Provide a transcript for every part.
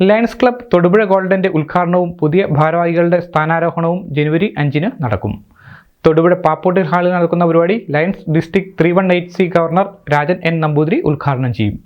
Lions club Thodupuzha ഗോൾഡന്റെ ഉദ്ഘാടനവും പുതിയ ഭാരവാഹികളുടെ സ്ഥാനാരോഹണവും ജനുവരി അഞ്ചിന് നടക്കും. തൊടുപുഴ പാപ്പോട്ടിൽ ഹാളിൽ നടക്കുന്ന പരിപാടി Lions district three one eight C governor Rajan N Namboothiri ഉദ്ഘാടനം ചെയ്യും.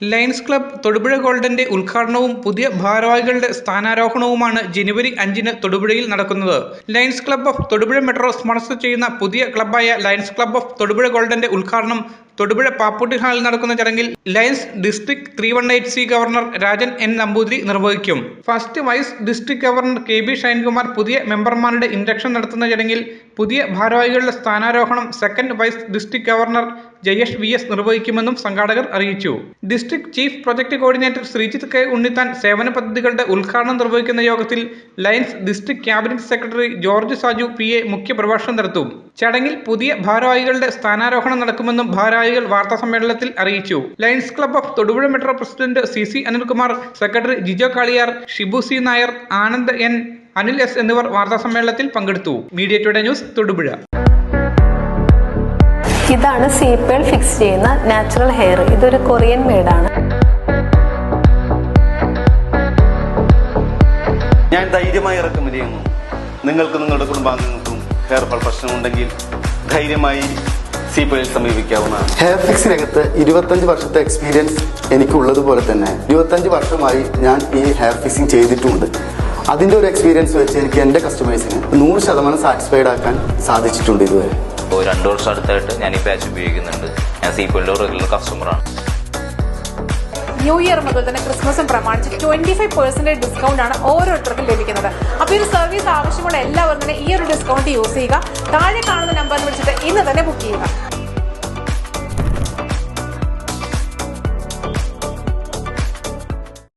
ലയൺസ് ക്ലബ് തൊടുപുഴ ഗോൾഡന്റെ ഉദ്ഘാടനവും പുതിയ ഭാരവാഹികളുടെ സ്ഥാനാരോഹണവുമാണ് ജനുവരി അഞ്ചിന് തൊടുപുഴയിൽ നടക്കുന്നത്. Lions Club of Thodupuzha metro sponsor ചെയ്യുന്ന പുതിയ ക്ലബ്ബായ ലയൺസ് ക്ലബ് ഓഫ് തൊടുപുഴ ഗോൾഡന്റെ ഉദ്ഘാടനം തൊടുപുഴ പാപ്പൂട്ടി ഹാളിൽ നടക്കുന്ന ചടങ്ങിൽ Lions district three one eight C governor Rajan N Namboothiri നിർവഹിക്കും. First vice district governor K B Shinekumar പുതിയ മെമ്പർമാരുടെ ഇൻഡക്ഷൻ നടത്തുന്ന ചടങ്ങിൽ പുതിയ ഭാരവാഹികളുടെ സ്ഥാനാരോഹണം. Second vice district governor Jayesh V S നിർവഹിക്കുമെന്നും സംഘാടകർ അറിയിച്ചു. District chief project coordinator Sreejith K Unnithan സേവന പദ്ധതികളുടെ ഉദ്ഘാടനം നിർവഹിക്കുന്ന യോഗത്തിൽ Lions district cabinet secretary George Saju P A മുഖ്യപ്രഭാഷണം നടത്തും. ചടങ്ങിൽ പുതിയ ഭാരവാഹികളുടെ സ്ഥാനാരോഹണം നടക്കുമെന്നും ഭാരവാഹികൾ വാർത്താ സമ്മേളനത്തിൽ അറിയിച്ചു. Lions Club of Thodupuzha Metro president C C Anilkumar secretary Jijo Kaliyar Shibu C Nair Anand N Anil S എന്നിവർ വാർത്താ സമ്മേളനത്തിൽ പങ്കെടുത്തു. Media today news Thodupuzha. ഇതാണ് സീപ്പേൾ ഫിക്സ് ചെയ്യുന്ന നാച്ചുറൽ ഹെയർ ഇതൊരു കൊറിയൻ മെയ്ഡാണ് ഞാൻ ധൈര്യമായി ഇറക്കുമതി ചെയ്യുന്നു. നിങ്ങൾക്ക് നിങ്ങളുടെ കുടുംബാംഗങ്ങൾക്കും ഹെയർ ഫാൾ പ്രശ്നമുണ്ടെങ്കിൽ ധൈര്യമായി സീപ്പയിൽ സമീപിക്കാവുന്നതാണ്. ഹെയർ ഫിക്സിനകത്ത് ഇരുപത്തഞ്ച് വർഷത്തെ എക്സ്പീരിയൻസ് എനിക്കുള്ളതുപോലെ തന്നെ. ഇരുപത്തഞ്ച് വർഷമായി ഞാൻ ഈ ഹെയർ ഫിക്സിങ് ചെയ്തിട്ടുമുണ്ട് അതിന്റെ ഒരു എക്സ്പീരിയൻസ് വെച്ച് എനിക്ക് എന്റെ കസ്റ്റമേഴ്സിന് നൂറ് ശതമാനം സാറ്റിസ്ഫൈഡ് ആക്കാൻ സാധിച്ചിട്ടുണ്ട് ഇതുവരെ. ഇപ്പോൾ രണ്ട് വർഷം അടുത്തായിട്ട് ഞാൻ ഈ പാച്ച് ഉപയോഗിക്കുന്നുണ്ട്. ഞാൻ സീപ്പലിന്റെ റെഗുലർ കസ്റ്റമറാണ് ന്യൂ ഇയർ മുതൽ തന്നെ ക്രിസ്മസും പ്രമാണിച്ച് ട്വന്റി ഫൈവ് പെർസെന്റേജ് ഡിസ്കൗണ്ട് ആണ് ഓരോരുത്തർക്കും ലഭിക്കുന്നത്. അപ്പോൾ ഈ ഒരു സർവീസ് ആവശ്യമുള്ള എല്ലാവർക്കും തന്നെ ഈ ഒരു ഡിസ്കൗണ്ട് യൂസ് ചെയ്യുക. താഴെ കാണുന്ന നമ്പറിൽ വിളിച്ചിട്ട് ഇന്ന് തന്നെ ബുക്ക് ചെയ്യുക.